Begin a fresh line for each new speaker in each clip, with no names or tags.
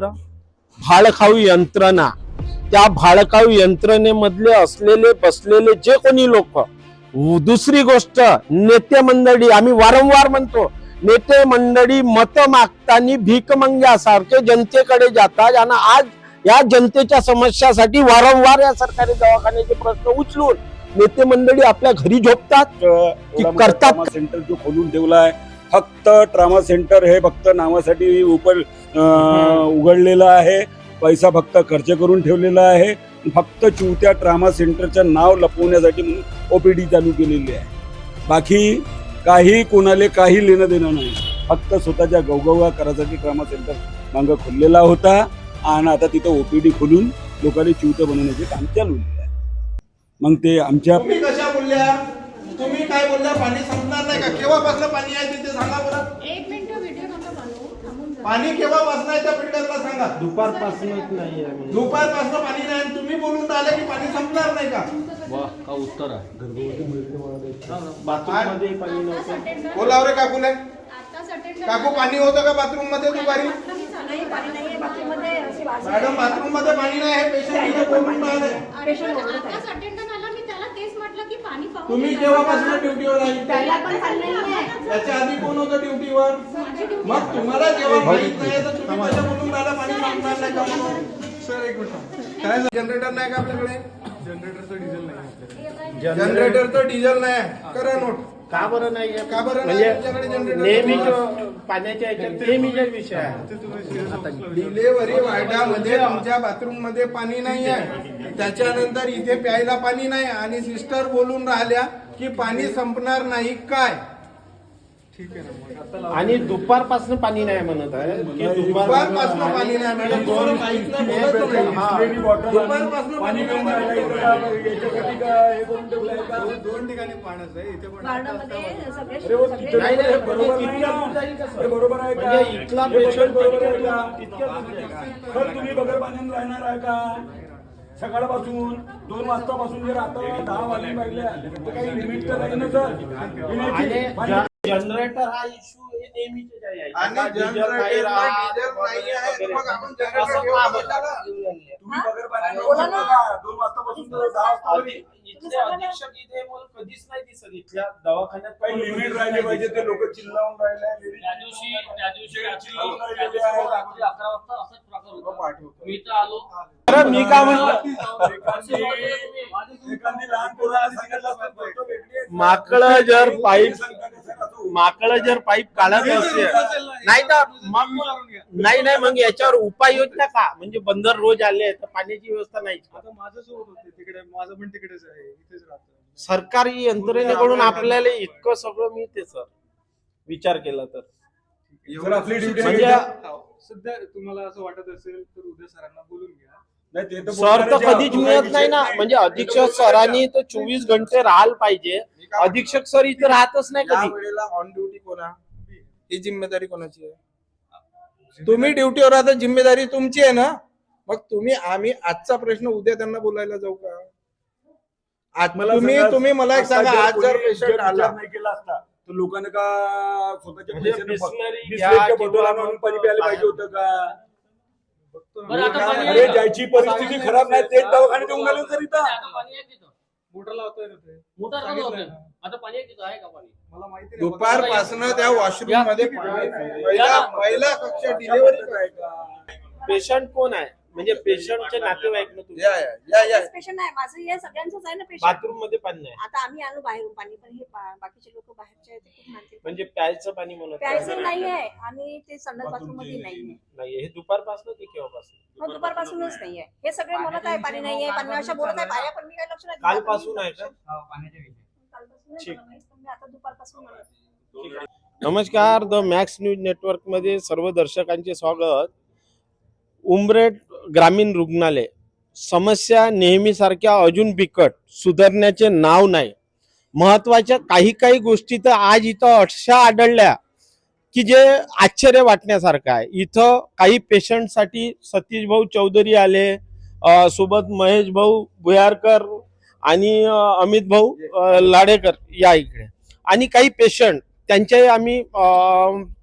भाडखाऊ यंत्रणा. त्या भाडखाऊ यंत्रणेमधले असलेले बसलेले जे कोणी लोक दुसरी गोष्ट नेते मंडळी आम्ही वारंवार म्हणतो नेते मंडळी मत मागताना भीक मंग्यासारखे जनतेकडे जातात आणि आज या जनतेच्या समस्यासाठी वारंवार या सरकारी दवाखान्याचे प्रश्न उचलून नेते मंडळी आपल्या घरी झोपतात करतात?
सेंटर जो खोलून ठेवलाय फक्त ट्रामा सेंटर हे फक्त नावासाठी उपर अं, उघडलेलं आहे. पैसा फक्त खर्च करून ठेवलेला आहे. फक्त चिवत्या ट्रामा सेंटरचं नाव लपवण्यासाठी म्हणून ओपीडी चालू केलेली आहे. बाकी काही कोणाले काही लेणं देणं नाही. फक्त स्वतःच्या गवगवा करासाठी ट्रामा सेंटर मागं खोललेला होता. आणि आता तिथं ओपीडी खोलून लोकांनी चिवतं बनवण्याचे काम चालू आहे. मग ते आमच्या
तुम्ही कशा बोलल्या? तुम्ही काय बोलल्या? पाणी संपणार नाही का? केव्हापासून पाणी आहे तिथे? सांगा बरं. पाणी केव्हापासून आहे त्या बिल्डरला सांगा?
दुपारपासूनच नाही
दुपारपासून पाणी नाही आणि तुम्ही बोलून राहिले की पाणी संपणार नाही का?
बाथरूममध्ये पाणी नव्हतं.
बोलाव रे
अटेंड
काकू पाणी होतं का बाथरूममध्ये दुपारी?
नाही.
मॅडम बाथरूममध्ये पाणी नाही हे पेशंट बोलून राहिले.
अरे
तुम्ही
घ्या.
केव्हापासून ड्युटीवर आहे
त्याला पण पाणी नाहीये.
याच्या आधी कोण होतं ड्युटीवर मग तुम्हाला जेव्हा माहीत नाही तर तुम्ही कसं बोलून पाणी संपणार नाही का? सर एक मिनिट काय जनरेटर नाही का आपल्याकडे? जनरेटरचं डिझेल नाही. जनरेटरचं डिझेल नाही. आहे. करा नोट
का बरं नाही?
का बरं नाही?
म्हणजे
generator?
नेहमीच पाण्याच्या ह्याच्यात नेहमीचा विषय आहे.
डिलेव्हरी वार्डामध्ये तुमच्या बाथरूममध्ये पाणी नाही आहे. त्याच्यानंतर इथे प्यायला पाणी नाही आणि सिस्टर बोलून राहिल्या की पाणी संपणार नाही. काय?
आणि दुपारपासून पाणी नाही म्हणत आहे. की
दुपारपासून पाणी नाही मॅडम तुम्हाला माहीत नाही बोलत नाही. दुपारपासून पाणी नाही
दोन ठिकाणी पाण्याचं आहे. इथे पण
वार्डामध्ये सगळे
अरे हो,
सगळे
तिथे
नाही, नाही,
हे बरोबर नाही ना. हे आहे का?
म्हणजे इथला
हे बरोबर आहे का. सर तुम्ही बगर पाण्यानं राहणार आहे का? सकाळपासून दोन वाजतापासून जर आता दहा वाजले पाहिजे तर काही लिमिट तर नाही ना सर?
आणि जनरेटर हा इश्यू हे नेहमीच आहे.
आणि
आता डिझेल नाही राहत
नाही आहे. तर मग आपण
असं?
तुम्ही
बोला ना.
दोन वाजतापासून तर दहा वाजता
अधि- इथले अधीक्षक इथे मला कधीच नाही दिसत इथल्या दवाखान्यात.
काही लिमिट राहिले पाहिजे ते लोक चिल्लावून राहिले
त्या दिवशी त्या दिवशी त्या. रात्री अकरा वाजता असाच प्रकार होता. मी तर आलो.
मी काय म्हणलं
एखादी एखादी लहान पोराला सांगितलं असतं, आहे.
माकडं जर पाईप माकडं जर पाईप काढत असेल नाही तर मग नाही नाही मग याच्यावर उपाययोजना का? म्हणजे बंदर रोज आले तर पाण्याची व्यवस्था नाही.
आता माझं सोबत होते तिकडे माझं पण तिकडेच आहे इथेच राहतो.
सरकारी यंत्रणेकडून आपल्याला इतकं सगळं मिळते सर. विचार केला तर.
आपली ड्युटी
म्हणजे
सध्या तुम्हाला असं वाटत असेल तर उद्या सरांना बोलून घ्या.
सर तर कधीच मिळत नाही ना. म्हणजे अधीक्षक सरांनी तर चोवीस घंटे राहायला पाहिजे. अधीक्षक सर इथे राहतच नाही कधी.
ऑन ड्युटी कोणा? ही जिम्मेदारी कोणाची आहे? तुम्ही ड्युटीवर आता जिम्मेदारी तुमची आहे ना? मग तुम्ही आम्ही आजचा प्रश्न उद्या त्यांना बोलायला जाऊ का? आज
मला
तुम्ही तुम्ही मला एक सांगा आज जर पेशंट आला
नाही केला असता तर लोकांना का स्वतःच्या
म्हणजे
पैशाने पाणी प्यायला पाहिजे होतं का?
बरं आता पाणी
अरे
आहे का?
ज्याची परिस्थिती खराब नाही तेच दवाखान्यात येऊन आले तर इथं
आता पाणी आहे तिथं
मोटर लावतोय ना ते.
मोटर चालू
सांगितलंय
होते.
ना.
आता पाणी आहे तिथं आहे का पाणी?
मला माहिती नाही
दुपारपासून त्या वॉशरूममध्ये पाणी नाही. पहिला पहिला कक्षा डिलिव्हरी
पेशंट कोण आहे? म्हणजे पेशंटचे नातेवाईक ना तुम्ही?
या या या या.
पेशंट नाही माझं हे सगळ्यांचंच आहे ना पेशंट
बाथरूममध्ये पाणी नाही.
आता आम्ही आलो बाहेरून पाणी पण हे बाकीचे लोक बाहेरचे आहेत ते खूप मानतील
म्हणजे प्यायचं पाणी म्हणत
प्यायचं नाही आहे. आणि ते संडास बाथरूममध्ये नाही आहे.
नाही हे दुपारपासून ते केव्हापासून?
मग दुपारपासूनच नाही आहे. हे सगळे म्हणत आहे पाणी नाही. आहे पाणी अशा बोलत आहे बाया पण मी काही लक्ष नाही दिलं.
कालपासून आहे का?
कालपासून नाही
ठीक.
मला माहीत, पण मी आता दुपारपासून म्हणत
नमस्कार द मॅक्स न्यूज नेटवर्कमध्ये सर्व दर्शकांचे स्वागत. उमरेड ग्रामीण रुग्णालय. समस्या नेहमीसारख्या अजून बिकट सुधारण्याचे नाव नाही. महत्त्वाच्या काही काही गोष्टी तर आज इथं अशा आढळल्या की जे आश्चर्य वाटण्यासारखं आहे. इथं काही पेशंटसाठी सतीश भाऊ चौधरी आले सोबत महेश भाऊ भुयारकर आणि अमित भाऊ लाडेकर या इकडे. आणि काही पेशंट त्यांच्याही आम्ही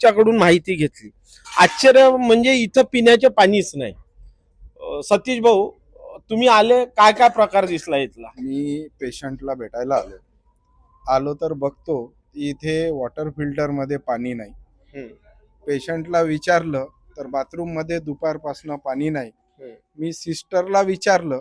च्याकडून माहिती घेतली. आश्चर्य म्हणजे इथं पिण्याचे पाणीच नाही. सतीश भाऊ तुम्ही आले काय काय प्रकार दिसला इथला
मी पेशंटला भेटायला आलो आलो तर बघतो की इथे वॉटर फिल्टरमध्ये पाणी नाही
हम्म.
पेशंटला विचारलं तर बाथरूममध्ये दुपारपासनं पाणी नाही
हम्म.
मी सिस्टरला विचारलं.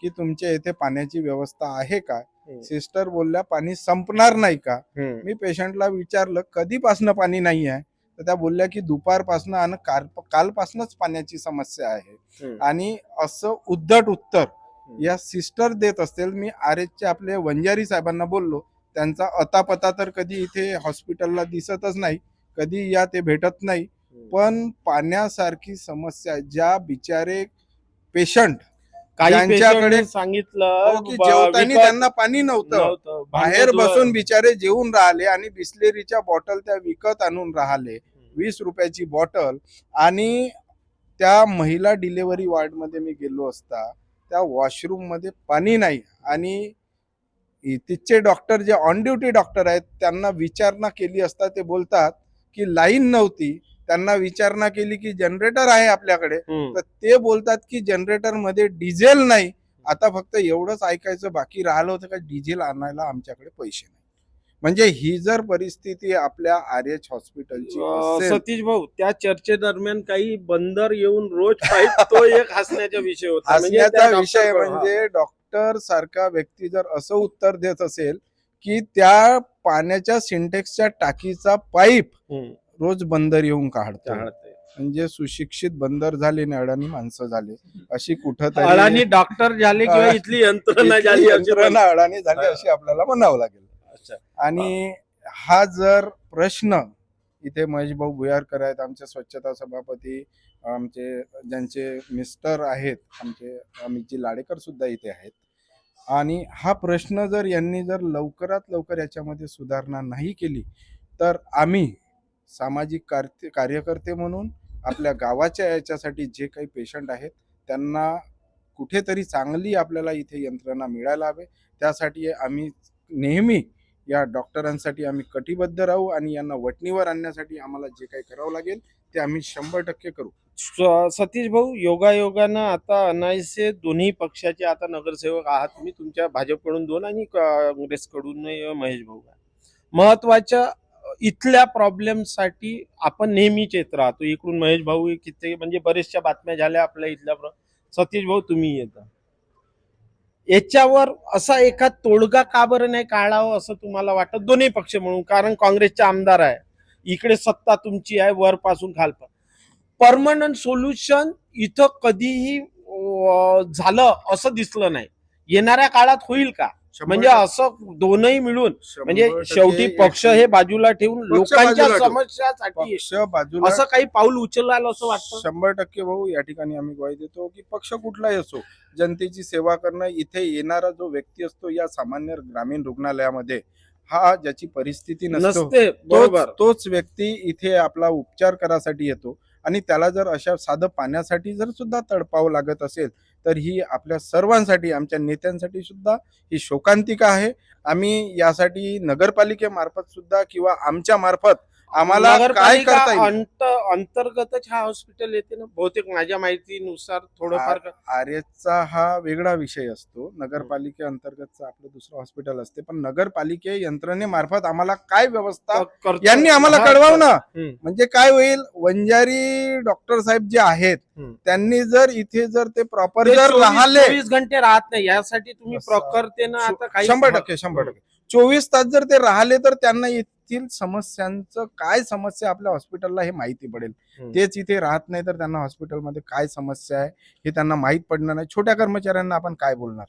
की तुमच्या इथे पाण्याची व्यवस्था आहे का. सिस्टर बोलल्या पाणी संपणार नाही का. मी पेशंटला विचारलं कधीपासनं पाणी नाही आहे तर त्या बोलल्या की दुपारपासनं आणि काल कालपासनंच पाण्याची समस्या आहे. आणि असं उद्धट उत्तर या सिस्टर देत असतील मी आर एचचे आपले वंजारी साहेबांना बोललो त्यांचा अतापता तर कधी इथे हॉस्पिटलला दिसतच नाही कधी या ते भेटत नाही. पण पाण्यासारखी समस्या ज्या बिचारे पेशंट
काही पेशंटने सांगितलं
की
ब-
जेवताना
विकत
त्यांना पाणी नव्हतं.
नव्हतं.
बाहेर बसून बिचारे जेवून राहिले आणि बिस्लेरीच्या बॉटल त्या विकत आणून राहिले. वीस रुपयाची बॉटल. आणि त्या महिला डिलेवरी वॉर्डमध्ये मी गेलो असता त्या वॉशरूममध्ये पाणी नाही. आणि इ- तिथचे डॉक्टर जे ऑन ड्युटी डॉक्टर आहेत त्यांना विचारणा केली असता ते बोलतात की लाईन नव्हती. त्यांना विचारणा केली की जनरेटर आहे आपल्याकडे. तर ते बोलतात की जनरेटरमध्ये डिझेल नाही आता फक्त एवढंच ऐकायचं बाकी राहिलं होतं का डिझेल आणायला आमच्याकडे पैसे नाही म्हणजे ही जर परिस्थिती आपल्या आर एच हॉस्पिटलची
सतीश भाऊ त्या चर्चेदरम्यान काही बंदर येऊन रोज तो एक हसण्याचा विषय होता म्हणजे
हसण्याचा विषय म्हणजे डॉक्टर सारखा व्यक्ती जर असं उत्तर देत असेल की त्या पाण्याच्या सिंटेक्सच्या टाकीचा पाईप. रोज बंदर येऊन काढतो. म्हणजे सुशिक्षित बंदर झाले आणि अडाणी माणसं झाले. अशी कुठं
अडाणी डॉक्टर झाले किंवा इथली यंत्रणा झाली
यंत्रणा अडाणी झाली अशी आपल्याला म्हणावं लागेल.
अच्छा.
आणि हा. जर प्रश्न इथे महेश भाऊ भुयारकर आहेत आमचे स्वच्छता सभापती आमचे ज्यांचे मिस्टर आहेत आमचे अमितजी लाडेकर सुद्धा इथे आहेत. आणि हा प्रश्न जर यांनी जर लवकरात लवकर याच्यामध्ये सुधारणा नाही केली तर आम्ही सामाजिक कार्य कार्यकर्ते म्हणून आपल्या गावाच्या याच्यासाठी जे काही पेशंट आहेत त्यांना कुठेतरी चांगली आपल्याला इथे यंत्रणा मिळायला हवे. त्यासाठी आम्ही नेहमी या डॉक्टरांसाठी आम्ही कटिबद्ध राहू आणि यांना वटणीवर आणण्यासाठी आम्हाला जे काही करावं लागेल ते आम्ही शंभर टक्के करू.
स- सतीश भाऊ योगायोगानं आता अनायसे दोन्ही पक्षाचे आता नगरसेवक आहात तुम्ही. तुमच्या भाजपकडून दोन आणि काँग्रेसकडून महेश भाऊ. महत्त्वाच्या इथल्या प्रॉब्लेमसाठी आपण नेहमीच येत राहतो. इकडून महेश भाऊ किती म्हणजे बरेचशा बातम्या झाल्या आपल्या इथल्या सतीश भाऊ तुम्ही येता. याच्यावर असा एखाद तोडगा का बरं नाही काढावं असं तुम्हाला वाटत? दोन्ही पक्ष म्हणून कारण काँग्रेसचे आमदार आहे. इकडे सत्ता तुमची आहे वरपासून खालपा परमनंट सोल्युशन इथं कधीही झालं असं दिसलं नाही. येणाऱ्या काळात होईल का? म्हणजे असं दोनही मिळून म्हणजे शेवटी पक्ष हे बाजूला ठेवून लोकांच्या. समस्यासाठी
बाजूला
असं काही पाऊल उचललं असं वाटतं?
शंभर टक्के भाऊ या ठिकाणी आम्ही ग्वाही देतो की पक्ष कुठलाही असो जनतेची सेवा करणं इथे येणारा जो व्यक्ती असतो या सामान्य ग्रामीण रुग्णालयामध्ये हा ज्याची परिस्थिती नसतो
बरोबर
तोच तोच व्यक्ती इथे आपला उपचार करासाठी येतो आणि त्याला जर अशा साधं पाण्यासाठी जर सुद्धा तडपावं लागत असेल तर ही आपल्या सर्वांसाठी आमच्या नेत्यांसाठी सुद्धा ही शोकांतिका आहे. आम्ही यासाठी नगरपालिकेमार्फत सुद्धा किंवा आमच्या मार्फत आम्हाला काय
नगरपालिका
करता येईल?
अंत अंतर्गतच हा हॉस्पिटल येते ना बहुतेक माझ्या माहितीनुसार थोडंफार
आर्यचा हा वेगळा विषय असतो. नगरपालिके अंतर्गतचं आपलं दुसरं हॉस्पिटल असते. पण नगरपालिके यंत्रणेमार्फत आम्हाला काय व्यवस्था
करतो.
यांनी आम्हाला
हा,
कळवावं ना
हम्म.
म्हणजे काय होईल? वंजारी डॉक्टर साहेब जे आहेत
हम्म.
त्यांनी जर इथे जर ते प्रॉपर
ते
जर
चोवीस-
राहिले
चोवीस घंटे राहत नाही. यासाठी तुम्ही
असं-
प्रखरतेनं आता काही
शंभर टक्के शंभर टक्के. चोवीस तास जर ते राहिले तर त्यांना येथील समस्यांचं काय समस्या आपल्या हॉस्पिटलला हे माहिती पडेल. तेच इथे राहत नाही तर त्यांना हॉस्पिटलमध्ये काय समस्या आहे हे त्यांना माहीत पडणार नाही. छोट्या कर्मचाऱ्यांना आपण काय बोलणार.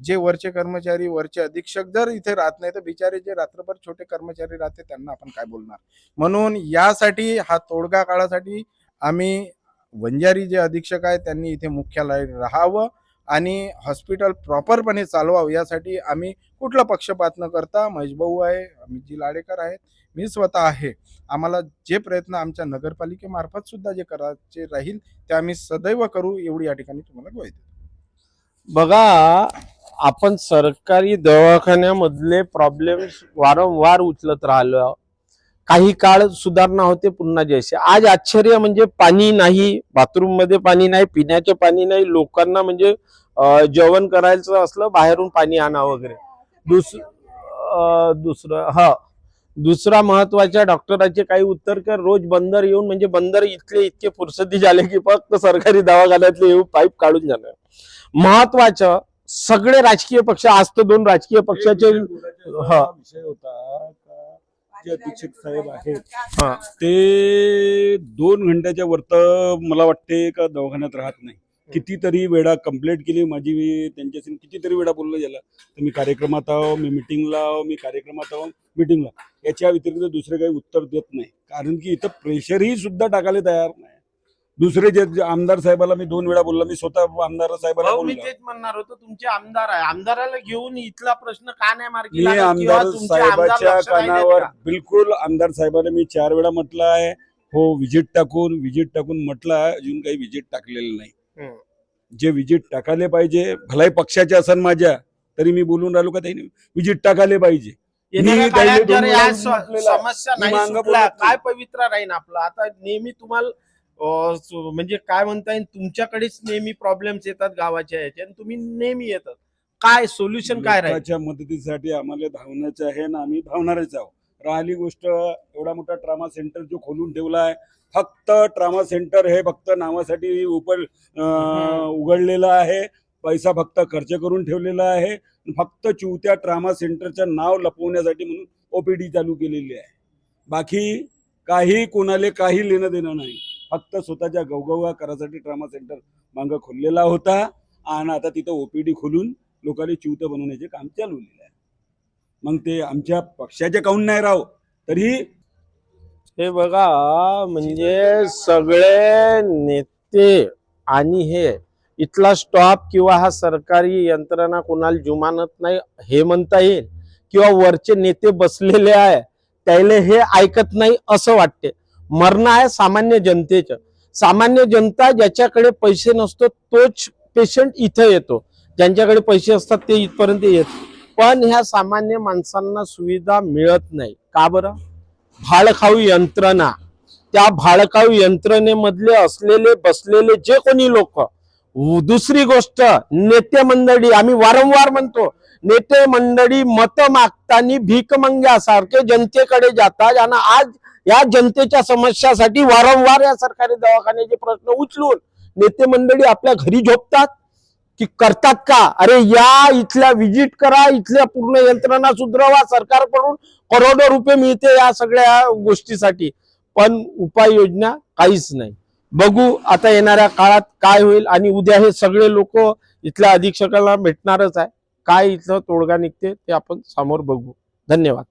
जे वरचे कर्मचारी वरचे अधीक्षक जर इथे राहत नाही तर बिचारे जे रात्रभर छोटे कर्मचारी राहते त्यांना आपण काय बोलणार? म्हणून यासाठी हा तोडगा काळासाठी आम्ही वंजारी जे अधीक्षक आहेत त्यांनी इथे मुख्यालय राहावं आणि हॉस्पिटल प्रॉपरपणे चालवावं. यासाठी आम्ही कुठला पक्षपात न करता महेश भाऊ आहे अमितजी लाडेकर आहेत मी स्वतः आहे. आम्हाला जे प्रयत्न आमच्या नगरपालिकेमार्फत सुद्धा जे करायचे राहील ते आम्ही सदैव करू एवढी या ठिकाणी तुम्हाला ग्वाही देतो.
बघा आपण सरकारी दवाखान्यामधले प्रॉब्लेम वारंवार उचलत राहिलो. काही काळ सुधारणा होते पुन्हा जैसे. आज आश्चर्य म्हणजे पाणी नाही बाथरूममध्ये पाणी नाही पिण्याचे पाणी नाही लोकांना म्हणजे जेवण करायचं असलं बाहेरून पाणी आणा वगैरे. दुस दुसरं हा दुसरा महत्त्वाच्या डॉक्टराचे काही उत्तर कर रोज बंदर येऊन म्हणजे बंदर इथले इतके फुरसती झाले की फक्त सरकारी दवाखान्यातले येऊन पाईप काढून जाणार महत्वाचं सगळे राजकीय पक्ष आज तर दोन राजकीय पक्षाचे हा.
विषय होता जे अधीक्षक साहेब आहेत
हा.
ते दोन घंट्याच्या वरत मला वाटते का दवाखान्यात राहत नाही कितीतरी वेळा कंप्लेंट केली माझी मी त्यांच्याशी कितीतरी वेळा बोललो गेला तर मी कार्यक्रमात आहो मी मिटिंगला आहो मी कार्यक्रमात आहो मिटिंगला याच्या व्यतिरिक्त दुसरे काही उत्तर देत नाही. कारण की इथं प्रेशरही सुद्धा टाकायला तयार नाही. दुसरे जे आमदार साहेबाला मी दोन वेळा बोललो मी स्वतः आमदार साहेबाला
भाऊ, मी
बोललो.
तेच म्हणणार होतो तुमचे आमदार आहे. आमदाराला घेऊन इथला प्रश्न का नाही मार्गी
मी
लागत? किंवा
आमदार
तुमचे आमदार
साहेबाच्या
लक्ष नाही देत
कानावर
का?
बिलकुल आमदार साहेबाला मी चार वेळा म्हटलं आहे. हो विजिट टाकून विजिट टाकून म्हटलं आहे. अजून काही विजिट टाकलेलं नाही. जे विजिट टाकायला पाहिजे भलाई पक्षाचे असन माझ्या तरी मी बोलून राहिलो का त्यांनी विजिट टाकायला पाहिजे.
समस्या नाही. काय पवित्र राहीन आपलं? आता नेहमी तुम्हाला म्हणजे काय म्हणता येईल तुमच्याकडेच नेहमी प्रॉब्लेम्स येतात गावाच्या आणि तुम्ही नेहमी येतात. काय सोल्युशन काय राहील?
लोकांच्या मदतीसाठी आम्हाला धावण्याचं आहे ना आम्ही धावणारच आहोत. राहिली गोष्ट एवढा मोठा ट्रामा सेंटर जो खोलून ठेवला आहे फक्त ट्रामा सेंटर हे फक्त नावासाठी उपर अं, उघडलेलं आहे. पैसा फक्त खर्च करून ठेवलेला आहे. फक्त चिवत्या ट्रामा सेंटरचं नाव लपवण्यासाठी म्हणून ओपीडी चालू केलेली आहे. बाकी काही कोणाले काही लेणं देणं नाही. फक्त स्वतःच्या गवगवा करासाठी ट्रामा सेंटर मागं खोललेला होता. आणि आता तिथं ओपीडी खोलून लोकांनी चिवत बनवण्याचे काम चालवलेलं आहे. मग ते आमच्या पक्षाचे काऊन नाही राहो. तरी
हे बघा म्हणजे सगळे नेते आणि हे इथला स्टॉप किंवा हा सरकारी यंत्रणा कोणाला जुमानत नाही हे म्हणता येईल. किंवा वरचे नेते बसलेले आहे त्याले हे ऐकत नाही असं वाटते. मरण आहे सामान्य जनतेचं. सामान्य जनता ज्याच्याकडे पैसे नसतो तोच पेशंट इथं येतो. ज्यांच्याकडे पैसे असतात ते इथपर्यंत येत. पण ह्या सामान्य माणसांना सुविधा मिळत नाही. का बरं? भाडखाऊ यंत्रणा. त्या भाडखाऊ यंत्रणेमधले असलेले बसलेले जे कोणी लोक दुसरी गोष्ट नेते मंडळी आम्ही वारंवार म्हणतो नेते मंडळी मत मागताना भीकमंग्यासारखे जनतेकडे जातात आणि आज या जनतेच्या समस्यासाठी वारंवार या सरकारी दवाखान्याचे प्रश्न उचलून नेते मंडळी आपल्या घरी झोपतात. की करतात का? अरे या इथल्या व्हिजिट करा इथल्या पूर्ण यंत्रणा सुधरवा सरकारकडून करोडो रुपये मिळते या सगळ्या गोष्टीसाठी. पण उपाययोजना काहीच नाही. बघू आता येणाऱ्या काळात काय होईल आणि उद्या हे सगळे लोक इथल्या अधीक्षकाला भेटणारच आहे. काय इथलं तोडगा निघते ते आपण समोर बघू. धन्यवाद.